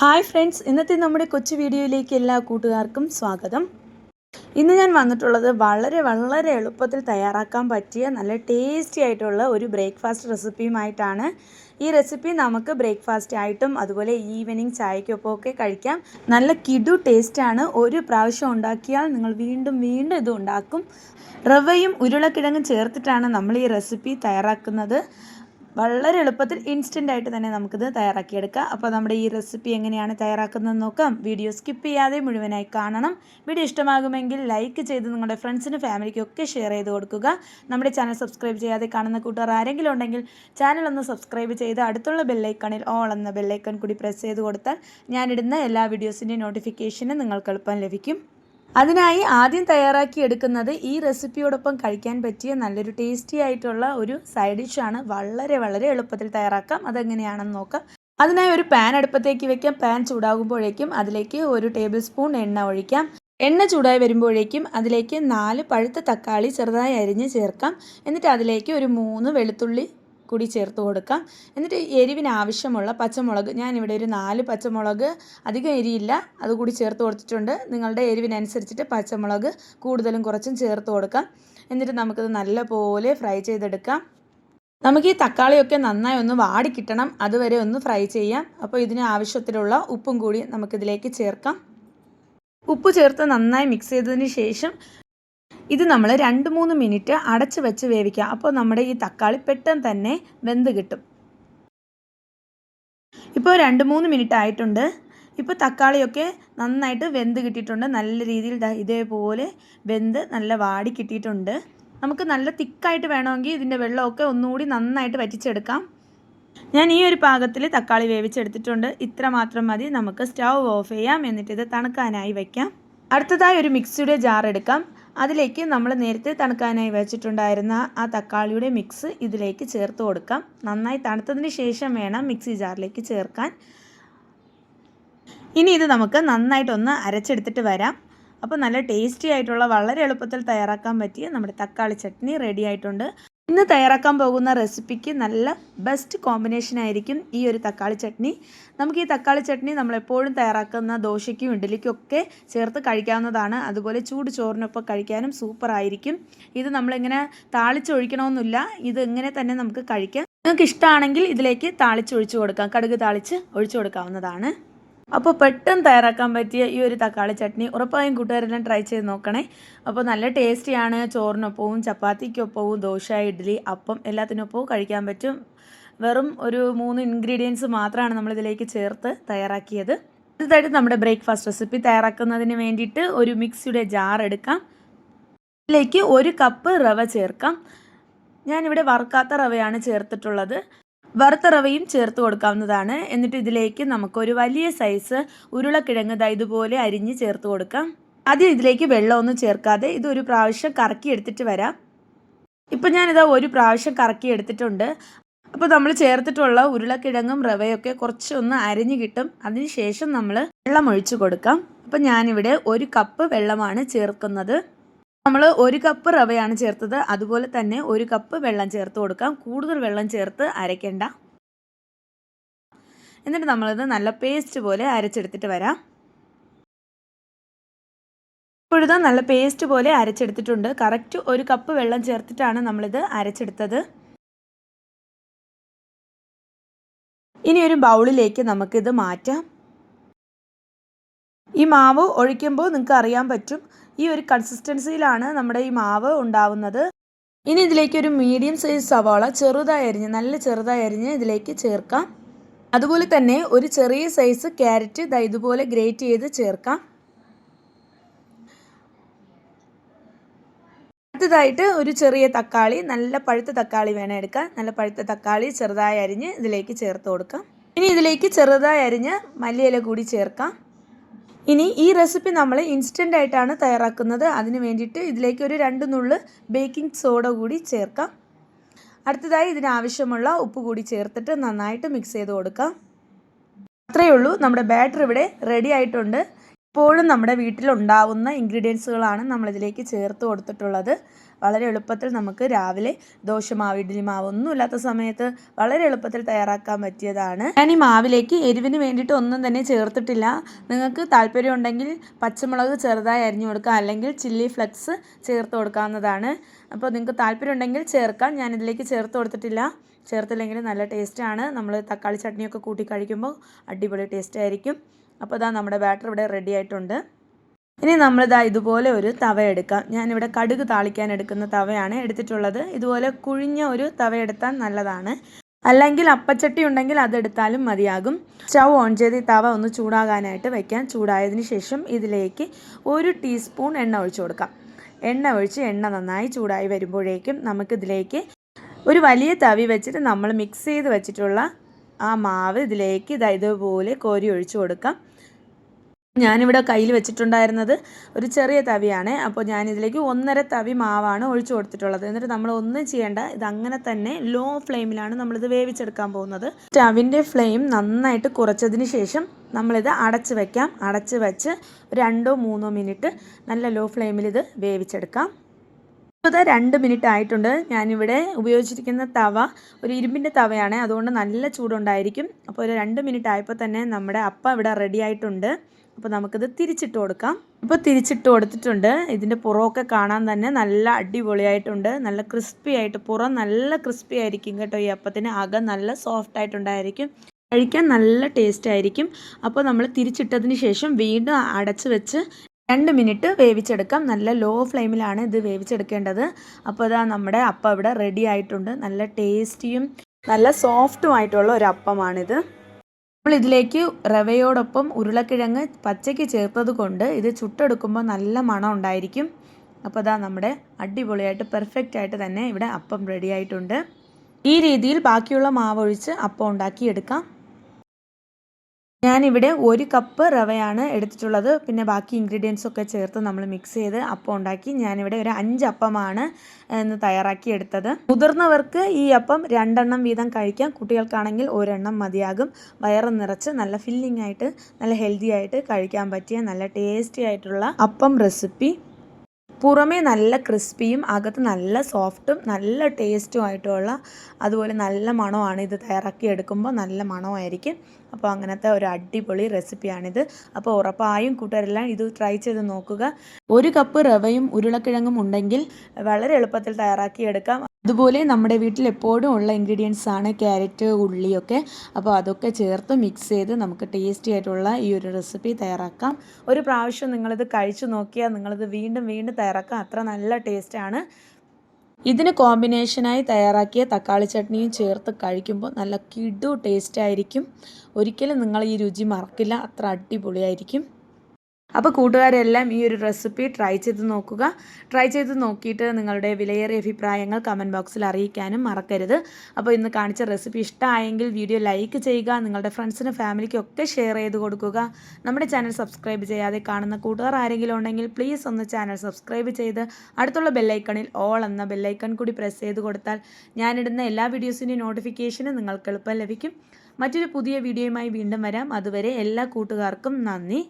Hi friends ഇന്നത്തെ നമ്മുടെ കൊച്ചു വീഡിയോയിലേക്ക് എല്ലാ കൂട്ടുകാർക്കും സ്വാഗതം. ഇന്ന് ഞാൻ വന്നിട്ടുള്ളത് വളരെ വളരെ എളുപ്പത്തിൽ തയ്യാറാക്കാൻ പറ്റിയ നല്ല ടേസ്റ്റി ആയിട്ടുള്ള ഒരു ബ്രേക്ക്ഫാസ്റ്റ് റെസിപ്പിയുമായിട്ടാണ് ഈ റെസിപ്പി നമുക്ക് ബ്രേക്ക്ഫാസ്റ്റ് ആയിട്ടും അതുപോലെ ഈവനിങ് ചായക്കൊപ്പം ഒക്കെ കഴിക്കാം. നല്ല കിടു ടേസ്റ്റാണ് ഒരു പ്രാവശ്യം ഉണ്ടാക്കിയാൽ നിങ്ങൾ വീണ്ടും വീണ്ടും ഇത് ഉണ്ടാക്കും. റവയും ഉരുളക്കിഴങ്ങും ചേർത്തിട്ടാണ് നമ്മൾ ഈ റെസിപ്പി തയ്യാറാക്കുന്നത്. വളരെ എളുപ്പത്തിൽ ഇൻസ്റ്റന്റ് ആയിട്ട് തന്നെ നമുക്കിത് തയ്യാറാക്കിയെടുക്കാം. അപ്പോൾ നമ്മുടെ ഈ റെസിപ്പി എങ്ങനെയാണ് തയ്യാറാക്കുന്നത് നോക്കാം. വീഡിയോ സ്കിപ്പ് ചെയ്യാതെ മുഴുവനായി കാണണം. വീഡിയോ ഇഷ്ടമാകുമെങ്കിൽ ലൈക്ക് ചെയ്ത് നിങ്ങളുടെ ഫ്രണ്ട്സിനും ഫാമിലിക്കും ഒക്കെ ഷെയർ ചെയ്ത് കൊടുക്കുക. നമ്മുടെ ചാനൽ സബ്സ്ക്രൈബ് ചെയ്യാതെ കാണുന്ന കൂട്ടുകാർ ആരെങ്കിലും ഉണ്ടെങ്കിൽ ചാനൽ ഒന്ന് സബ്സ്ക്രൈബ് ചെയ്ത് അടുത്തുള്ള ബെല്ലൈക്കണിൽ ഓൾ എന്ന ബെല്ലൈക്കൺ കൂടി പ്രസ് ചെയ്ത് കൊടുത്താൽ ഞാനിടുന്ന എല്ലാ വീഡിയോസിന്റെയും നോട്ടിഫിക്കേഷനും നിങ്ങൾക്ക് എളുപ്പം ലഭിക്കും. അതിനായി ആദ്യം തയ്യാറാക്കി എടുക്കുന്നത് ഈ റെസിപ്പിയോടൊപ്പം കഴിക്കാൻ പറ്റിയ നല്ലൊരു ടേസ്റ്റി ആയിട്ടുള്ള ഒരു സൈഡ് ഡിഷാണ് വളരെ വളരെ എളുപ്പത്തിൽ തയ്യാറാക്കാം. അതെങ്ങനെയാണെന്ന് നോക്കാം. അതിനായി ഒരു പാൻ അടുപ്പത്തേക്ക് വെക്കാം. പാൻ ചൂടാകുമ്പോഴേക്കും അതിലേക്ക് ഒരു ടേബിൾ സ്പൂൺ എണ്ണ ഒഴിക്കാം. എണ്ണ ചൂടായി വരുമ്പോഴേക്കും അതിലേക്ക് നാല് പഴുത്ത തക്കാളി ചെറുതായി അരിഞ്ഞ് ചേർക്കാം. എന്നിട്ട് അതിലേക്ക് ഒരു മൂന്ന് വെളുത്തുള്ളി കൂടി ചേർത്ത് കൊടുക്കാം. എന്നിട്ട് എരിവിന് ആവശ്യമുള്ള പച്ചമുളക് ഞാനിവിടെ ഒരു നാല് പച്ചമുളക് അധികം എരിയില്ല അതുകൂടി ചേർത്ത് കൊടുത്തിട്ടുണ്ട്. നിങ്ങളുടെ എരിവിനനുസരിച്ചിട്ട് പച്ചമുളക് കൂടുതലും കുറച്ചും ചേർത്ത് കൊടുക്കാം. എന്നിട്ട് നമുക്കത് നല്ലപോലെ ഫ്രൈ ചെയ്തെടുക്കാം. നമുക്ക് ഈ തക്കാളിയൊക്കെ നന്നായി ഒന്ന് വാടി കിട്ടണം അതുവരെ ഒന്ന് ഫ്രൈ ചെയ്യാം. അപ്പോൾ ഇതിന് ആവശ്യത്തിലുള്ള ഉപ്പും കൂടി നമുക്കിതിലേക്ക് ചേർക്കാം. ഉപ്പ് ചേർത്ത് നന്നായി മിക്സ് ചെയ്തതിന് ശേഷം ഇത് നമ്മൾ രണ്ട് മൂന്ന് മിനിറ്റ് അടച്ച് വെച്ച് വേവിക്കുക അപ്പോൾ നമ്മുടെ ഈ തക്കാളി പെട്ടെന്ന് തന്നെ വെന്ത് കിട്ടും. ഇപ്പോൾ രണ്ട് മൂന്ന് മിനിറ്റ് ആയിട്ടുണ്ട്. ഇപ്പോൾ തക്കാളിയൊക്കെ നന്നായിട്ട് വെന്ത് കിട്ടിയിട്ടുണ്ട്. നല്ല രീതിയിൽ ഇതേപോലെ വെന്ത് നല്ല വാടി കിട്ടിയിട്ടുണ്ട്. നമുക്ക് നല്ല തിക്കായിട്ട് വേണമെങ്കിൽ ഇതിന്റെ വെള്ളമൊക്കെ ഒന്നുകൂടി നന്നായിട്ട് വറ്റിച്ചെടുക്കാം. ഞാൻ ഈ ഒരു പാകത്തിൽ തക്കാളി വേവിച്ചെടുത്തിട്ടുണ്ട്. ഇത്ര മാത്രം മതി. നമുക്ക് സ്റ്റൗ ഓഫ് ചെയ്യാം. എന്നിട്ട് ഇത് തണുക്കാനായി വയ്ക്കാം. അടുത്തതായി ഒരു മിക്സിയുടെ ജാർ എടുക്കാം. അതിലേക്ക് നമ്മൾ നേരത്തെ തണുക്കാനായി വെച്ചിട്ടുണ്ടായിരുന്ന ആ തക്കാളിയുടെ മിക്സ് ഇതിലേക്ക് ചേർത്ത് കൊടുക്കാം. നന്നായി തണുത്തതിന് ശേഷം വേണം മിക്സി ജാറിലേക്ക് ചേർക്കാൻ. ഇനി ഇത് നമുക്ക് നന്നായിട്ടൊന്ന് അരച്ചെടുത്തിട്ട് വരാം. അപ്പോൾ നല്ല ടേസ്റ്റി ആയിട്ടുള്ള വളരെ എളുപ്പത്തിൽ തയ്യാറാക്കാൻ പറ്റിയ നമ്മുടെ തക്കാളി ചട്നി റെഡി ആയിട്ടുണ്ട്. ഇന്ന് തയ്യാറാക്കാൻ പോകുന്ന റെസിപ്പിക്ക് നല്ല ബെസ്റ്റ് കോമ്പിനേഷൻ ആയിരിക്കും ഈ ഒരു തക്കാളി ചട്നി. നമുക്ക് ഈ തക്കാളി ചട്നി നമ്മളെപ്പോഴും തയ്യാറാക്കുന്ന ദോശയ്ക്കും ഇഡ്ഡലിക്കും ഒക്കെ ചേർത്ത് കഴിക്കാവുന്നതാണ്. അതുപോലെ ചൂട് ചോറിനൊപ്പം കഴിക്കാനും സൂപ്പർ ആയിരിക്കും. ഇത് നമ്മളിങ്ങനെ താളിച്ചൊഴിക്കണമെന്നില്ല. ഇത് ഇങ്ങനെ തന്നെ നമുക്ക് കഴിക്കാം. നിങ്ങൾക്ക് ഇഷ്ടമാണെങ്കിൽ ഇതിലേക്ക് താളിച്ചൊഴിച്ചു കൊടുക്കാം. കടുക് താളിച്ച് ഒഴിച്ചു കൊടുക്കാവുന്നതാണ്. അപ്പോൾ പെട്ടെന്ന് തയ്യാറാക്കാൻ പറ്റിയ ഈ ഒരു തക്കാളി ചട്നി ഉറപ്പായും കൂട്ടുകാരെല്ലാം ട്രൈ ചെയ്ത് നോക്കണേ. അപ്പോൾ നല്ല ടേസ്റ്റിയാണ് ചോറിനൊപ്പവും ചപ്പാത്തിക്കൊപ്പവും ദോശ ഇഡ്ഡലി അപ്പം എല്ലാത്തിനൊപ്പവും കഴിക്കാൻ പറ്റും. വെറും ഒരു മൂന്ന് ഇൻഗ്രീഡിയൻസ് മാത്രമാണ് നമ്മളിതിലേക്ക് ചേർത്ത് തയ്യാറാക്കിയത്. അടുത്തതായിട്ട് നമ്മുടെ ബ്രേക്ക്ഫാസ്റ്റ് റെസിപ്പി തയ്യാറാക്കുന്നതിന് വേണ്ടിയിട്ട് ഒരു മിക്സിയുടെ ജാർ എടുക്കാം. ഇതിലേക്ക് ഒരു കപ്പ് റവ ചേർക്കാം. ഞാനിവിടെ വറുക്കാത്ത റവയാണ് ചേർത്തിട്ടുള്ളത്. വറുത്ത റവയും ചേർത്ത് കൊടുക്കാവുന്നതാണ്. എന്നിട്ട് ഇതിലേക്ക് നമുക്കൊരു വലിയ സൈസ് ഉരുളക്കിഴങ്ങ് ഇതുപോലെ അരിഞ്ഞ് ചേർത്ത് കൊടുക്കാം. ആദ്യം ഇതിലേക്ക് വെള്ളമൊന്നും ചേർക്കാതെ ഇതൊരു പ്രാവശ്യം കറക്കി എടുത്തിട്ട് വരാം. ഇപ്പം ഞാനിതാ ഒരു പ്രാവശ്യം കറക്കി എടുത്തിട്ടുണ്ട്. അപ്പോൾ നമ്മൾ ചേർത്തിട്ടുള്ള ഉരുളക്കിഴങ്ങും റവയൊക്കെ കുറച്ചൊന്ന് അരിഞ്ഞ് കിട്ടും. അതിന് ശേഷം നമ്മൾ വെള്ളം ഒഴിച്ച് കൊടുക്കാം. അപ്പം ഞാനിവിടെ ഒരു കപ്പ് വെള്ളമാണ് ചേർക്കുന്നത്. നമ്മൾ ഒരു കപ്പ് റവയാണ് ചേർത്തത്. അതുപോലെ തന്നെ ഒരു കപ്പ് വെള്ളം ചേർത്ത് കൊടുക്കാം. കൂടുതൽ വെള്ളം ചേർത്ത് അരയ്ക്കേണ്ട. എന്നിട്ട് നമ്മളിത് നല്ല പേസ്റ്റ് പോലെ അരച്ചെടുത്തിട്ട് വരാം. ഇപ്പോഴിത് നല്ല പേസ്റ്റ് പോലെ അരച്ചെടുത്തിട്ടുണ്ട്. കറക്റ്റ് ഒരു കപ്പ് വെള്ളം ചേർത്തിട്ടാണ് നമ്മളിത് അരച്ചെടുത്തത്. ഇനി ഒരു ബൗളിലേക്ക് നമുക്കിത് മാറ്റാം. ഈ മാവ് ഒഴിക്കുമ്പോൾ നിങ്ങൾക്ക് അറിയാൻ പറ്റും ഈ ഒരു കൺസിസ്റ്റൻസിയിലാണ് നമ്മുടെ ഈ മാവ് ഉണ്ടാവുന്നത്. ഇനി ഇതിലേക്ക് ഒരു മീഡിയം സൈസ് സവാള ചെറുതായി അരിഞ്ഞ് നല്ല ചെറുതായി അരിഞ്ഞ് ഇതിലേക്ക് ചേർക്കാം. അതുപോലെ തന്നെ ഒരു ചെറിയ സൈസ് ക്യാരറ്റ് ദാ ഇതുപോലെ ഗ്രേറ്റ് ചെയ്ത് ചേർക്കാം. അടുത്തതായിട്ട് ഒരു ചെറിയ തക്കാളി നല്ല പഴുത്ത തക്കാളി വേണം എടുക്കാൻ നല്ല പഴുത്ത തക്കാളി ചെറുതായി അരിഞ്ഞ് ഇതിലേക്ക് ചേർത്ത് കൊടുക്കാം. ഇനി ഇതിലേക്ക് ചെറുതായി അരിഞ്ഞ് മല്ലിയില കൂടി ചേർക്കാം. ഇനി ഈ റെസിപ്പി നമ്മൾ ഇൻസ്റ്റന്റ് ആയിട്ടാണ് തയ്യാറാക്കുന്നത്. അതിന് വേണ്ടിയിട്ട് ഇതിലേക്ക് ഒരു രണ്ട് നുള്ള് ബേക്കിംഗ് സോഡ കൂടി ചേർക്കാം. അടുത്തതായി ഇതിനാവശ്യമുള്ള ഉപ്പ് കൂടി ചേർത്തിട്ട് നന്നായിട്ട് മിക്സ് ചെയ്ത് കൊടുക്കാം. അത്രയേ ഉള്ളൂ. നമ്മുടെ ബാറ്റർ ഇവിടെ റെഡി ആയിട്ടുണ്ട്. ഇപ്പോഴും നമ്മുടെ വീട്ടിലുണ്ടാവുന്ന ഇൻഗ്രീഡിയൻസുകളാണ് നമ്മളിതിലേക്ക് ചേർത്ത് കൊടുത്തിട്ടുള്ളത്. വളരെ എളുപ്പത്തിൽ നമുക്ക് രാവിലെ ദോശമാവ് ഇഡ്ഡലി മാവ് ഒന്നും ഇല്ലാത്ത സമയത്ത് വളരെ എളുപ്പത്തിൽ തയ്യാറാക്കാൻ പറ്റിയതാണ്. ഞാൻ ഈ മാവിലേക്ക് എരിവിന് വേണ്ടിയിട്ട് ഒന്നും തന്നെ ചേർത്തിട്ടില്ല. നിങ്ങൾക്ക് താല്പര്യം ഉണ്ടെങ്കിൽ പച്ചമുളക് ചെറുതായി അരിഞ്ഞു കൊടുക്കാം. അല്ലെങ്കിൽ ചില്ലി ഫ്ലെക്സ് ചേർത്ത് കൊടുക്കാവുന്നതാണ്. അപ്പോൾ നിങ്ങൾക്ക് താല്പര്യം ഉണ്ടെങ്കിൽ ചേർക്കാം ഞാനിതിലേക്ക് ചേർത്ത് കൊടുത്തിട്ടില്ല. ചേർത്തില്ലെങ്കിൽ നല്ല ടേസ്റ്റാണ്. നമ്മൾ തക്കാളി ചട്നിയൊക്കെ കൂട്ടി കഴിക്കുമ്പോൾ അടിപൊളി ടേസ്റ്റ് ആയിരിക്കും. അപ്പോൾ ഇതാ നമ്മുടെ ബാറ്റർ ഇവിടെ റെഡി ആയിട്ടുണ്ട്. ഇനി നമ്മളിതാ ഇതുപോലെ ഒരു തവ എടുക്കാം. ഞാനിവിടെ കടുക് താളിക്കാൻ എടുക്കുന്ന തവയാണ് എടുത്തിട്ടുള്ളത്. ഇതുപോലെ കുഴിഞ്ഞ ഒരു തവ എടുത്താൽ നല്ലതാണ്. അല്ലെങ്കിൽ അപ്പച്ചട്ടി ഉണ്ടെങ്കിൽ അതെടുത്താലും മതിയാകും. സ്റ്റവ് ഓൺ ചെയ്ത് ഈ തവ ഒന്ന് ചൂടാകാനായിട്ട് വയ്ക്കാം ചൂടായതിന് ശേഷം ഇതിലേക്ക് ഒരു ടീസ്പൂൺ എണ്ണ ഒഴിച്ചു കൊടുക്കാം. എണ്ണ ഒഴിച്ച് എണ്ണ നന്നായി ചൂടായി വരുമ്പോഴേക്കും നമുക്കിതിലേക്ക് ഒരു വലിയ തവി വെച്ചിട്ട് നമ്മൾ മിക്സ് ചെയ്ത് വെച്ചിട്ടുള്ള ആ മാവ് ഇതിലേക്ക് ഇതാ ഇതുപോലെ കോരി ഒഴിച്ചു കൊടുക്കാം. ഞാനിവിടെ കയ്യിൽ വെച്ചിട്ടുണ്ടായിരുന്നത് ഒരു ചെറിയ തവിയാണ്. അപ്പോൾ ഞാനിതിലേക്ക് ഒന്നര തവി മാവാണ് ഒഴിച്ചു കൊടുത്തിട്ടുള്ളത്. എന്നിട്ട് നമ്മൾ ഒന്നും ചെയ്യേണ്ട ഇത് അങ്ങനെ തന്നെ ലോ ഫ്ലെയിമിലാണ് നമ്മളിത് വേവിച്ചെടുക്കാൻ പോകുന്നത്. സ്റ്റവിന്റെ ഫ്ലെയിം നന്നായിട്ട് കുറച്ചതിന് ശേഷം നമ്മളിത് അടച്ച് വയ്ക്കാം അടച്ച് വെച്ച് രണ്ടോ മൂന്നോ മിനിറ്റ് നല്ല ലോ ഫ്ലെയിമിൽ ഇത് വേവിച്ചെടുക്കാം ഇപ്പോൾ രണ്ട് മിനിറ്റ് ആയിട്ടുണ്ട്. ഞാനിവിടെ ഉപയോഗിച്ചിരിക്കുന്ന തവ ഒരു ഇരുമ്പിന്റെ തവയാണ്. അതുകൊണ്ട് നല്ല ചൂടുണ്ടായിരിക്കും. അപ്പോൾ ഒരു രണ്ട് മിനിറ്റ് ആയപ്പോൾ തന്നെ നമ്മുടെ അപ്പം ഇവിടെ റെഡി ആയിട്ടുണ്ട്. അപ്പോൾ നമുക്കിത് തിരിച്ചിട്ട് കൊടുക്കാം. ഇപ്പോൾ തിരിച്ചിട്ട് കൊടുത്തിട്ടുണ്ട്. ഇതിന്റെ പുറമൊക്കെ കാണാൻ തന്നെ നല്ല അടിപൊളിയായിട്ടുണ്ട്. നല്ല ക്രിസ്പി ആയിട്ട് പുറം നല്ല ക്രിസ്പി ആയിരിക്കും കേട്ടോ ഈ അപ്പത്തിന്. അകം നല്ല സോഫ്റ്റ് ആയിട്ടുണ്ടായിരിക്കും. കഴിക്കാൻ നല്ല ടേസ്റ്റ് ആയിരിക്കും. അപ്പോൾ നമ്മൾ തിരിച്ചിട്ടതിന് ശേഷം വീണ്ടും അടച്ച് വെച്ച് രണ്ട് മിനിറ്റ് വേവിച്ചെടുക്കാം. നല്ല ലോ ഫ്ലെയിമിലാണ് ഇത് വേവിച്ചെടുക്കേണ്ടത്. അപ്പോൾ ഇതാ നമ്മുടെ അപ്പം ഇവിടെ റെഡി ആയിട്ടുണ്ട്. നല്ല ടേസ്റ്റിയും നല്ല സോഫ്റ്റുമായിട്ടുള്ള ഒരു അപ്പമാണിത്. നമ്മൾ ഇതിലേക്ക് റവയോടൊപ്പം ഉരുളക്കിഴങ്ങ് പച്ചയ്ക്ക് ചേർത്തത് കൊണ്ട് ഇത് ചുട്ടെടുക്കുമ്പോൾ നല്ല മണം ഉണ്ടായിരിക്കും. അപ്പോൾ അതാ നമ്മുടെ അടിപൊളിയായിട്ട് പെർഫെക്റ്റ് ആയിട്ട് തന്നെ ഇവിടെ അപ്പം റെഡി ആയിട്ടുണ്ട്. ഈ രീതിയിൽ ബാക്കിയുള്ള മാവൊഴിച്ച് അപ്പം ഉണ്ടാക്കിയെടുക്കാം. ഞാനിവിടെ ഒരു കപ്പ് റവയാണ് എടുത്തിട്ടുള്ളത്. പിന്നെ ബാക്കി ഇൻഗ്രീഡിയൻസ് ഒക്കെ ചേർത്ത് നമ്മൾ മിക്സ് ചെയ്ത് അപ്പം ഉണ്ടാക്കി ഞാനിവിടെ ഒരു അഞ്ച് അപ്പമാണ് ഇന്ന് തയ്യാറാക്കി എടുത്തത്. മുതിർന്നവർക്ക് ഈ അപ്പം രണ്ടെണ്ണം വീതം കഴിക്കാം. കുട്ടികൾക്കാണെങ്കിൽ ഒരെണ്ണം മതിയാകും. വയറ് നിറച്ച് നല്ല ഫില്ലിംഗ് ആയിട്ട് നല്ല ഹെൽത്തി ആയിട്ട് കഴിക്കാൻ പറ്റിയ നല്ല ടേസ്റ്റി ആയിട്ടുള്ള അപ്പം റെസിപ്പി പുറമേ നല്ല ക്രിസ്പിയും അകത്ത് നല്ല സോഫ്റ്റും നല്ല ടേസ്റ്റും ആയിട്ടുള്ള അതുപോലെ നല്ല മണമാണ് ഇത് തയ്യാറാക്കി എടുക്കുമ്പോൾ നല്ല മണമായിരിക്കും. അപ്പോൾ അങ്ങനത്തെ ഒരു അടിപൊളി റെസിപ്പിയാണിത്. അപ്പോൾ ഉറപ്പായും കൂട്ടുകാരെല്ലാം ഇത് ട്രൈ ചെയ്ത് നോക്കുക. ഒരു കപ്പ് റവയും ഉരുളക്കിഴങ്ങും ഉണ്ടെങ്കിൽ വളരെ എളുപ്പത്തിൽ തയ്യാറാക്കി എടുക്കാം. അതുപോലെ നമ്മുടെ വീട്ടിൽ എപ്പോഴും ഉള്ള ഇൻഗ്രീഡിയൻസ് ആണ് ക്യാരറ്റ് ഉള്ളിയൊക്കെ അപ്പോൾ അതൊക്കെ ചേർത്ത് മിക്സ് ചെയ്ത് നമുക്ക് ടേസ്റ്റി ആയിട്ടുള്ള ഈ ഒരു റെസിപ്പി തയ്യാറാക്കാം. ഒരു പ്രാവശ്യം നിങ്ങളിത് കഴിച്ചു നോക്കിയാൽ നിങ്ങളിത് വീണ്ടും വീണ്ടും തയ്യാറാക്കാം. അത്ര നല്ല ടേസ്റ്റാണ് ഇതിന് കോമ്പിനേഷനായി തയ്യാറാക്കിയ തക്കാളി ചട്നിയും ചേർത്ത് കഴിക്കുമ്പോൾ നല്ല കിടു ടേസ്റ്റ് ആയിരിക്കും. ഒരിക്കലും നിങ്ങൾ ഈ രുചി മറക്കില്ല. അത്ര അടിപൊളിയായിരിക്കും. അപ്പോൾ കൂട്ടുകാരെല്ലാം ഈ ഒരു റെസിപ്പി ട്രൈ ചെയ്ത് നോക്കുക. ട്രൈ ചെയ്ത് നോക്കിയിട്ട് നിങ്ങളുടെ വിലയേറിയ അഭിപ്രായങ്ങൾ കമന്റ് ബോക്സിൽ അറിയിക്കാനും മറക്കരുത്. അപ്പോൾ ഇന്ന് കാണിച്ച റെസിപ്പി ഇഷ്ടമായെങ്കിൽ വീഡിയോ ലൈക്ക് ചെയ്യുക നിങ്ങളുടെ ഫ്രണ്ട്സിനും ഫാമിലിക്കും ഒക്കെ ഷെയർ ചെയ്ത് കൊടുക്കുക. നമ്മുടെ ചാനൽ സബ്സ്ക്രൈബ് ചെയ്യാതെ കാണുന്ന കൂട്ടുകാർ ആരെങ്കിലും ഉണ്ടെങ്കിൽ പ്ലീസ് ഒന്ന് ചാനൽ സബ്സ്ക്രൈബ് ചെയ്ത് അടുത്തുള്ള ബെല്ലൈക്കണിൽ ഓൾ എന്ന ബെല്ലൈക്കൺ കൂടി പ്രസ് ചെയ്ത് കൊടുത്താൽ ഞാനിടുന്ന എല്ലാ വീഡിയോസിന്റെയും നോട്ടിഫിക്കേഷനും നിങ്ങൾക്ക് എളുപ്പം ലഭിക്കും. മറ്റൊരു പുതിയ വീഡിയോയുമായി വീണ്ടും വരാം. അതുവരെ എല്ലാ കൂട്ടുകാർക്കും നന്ദി.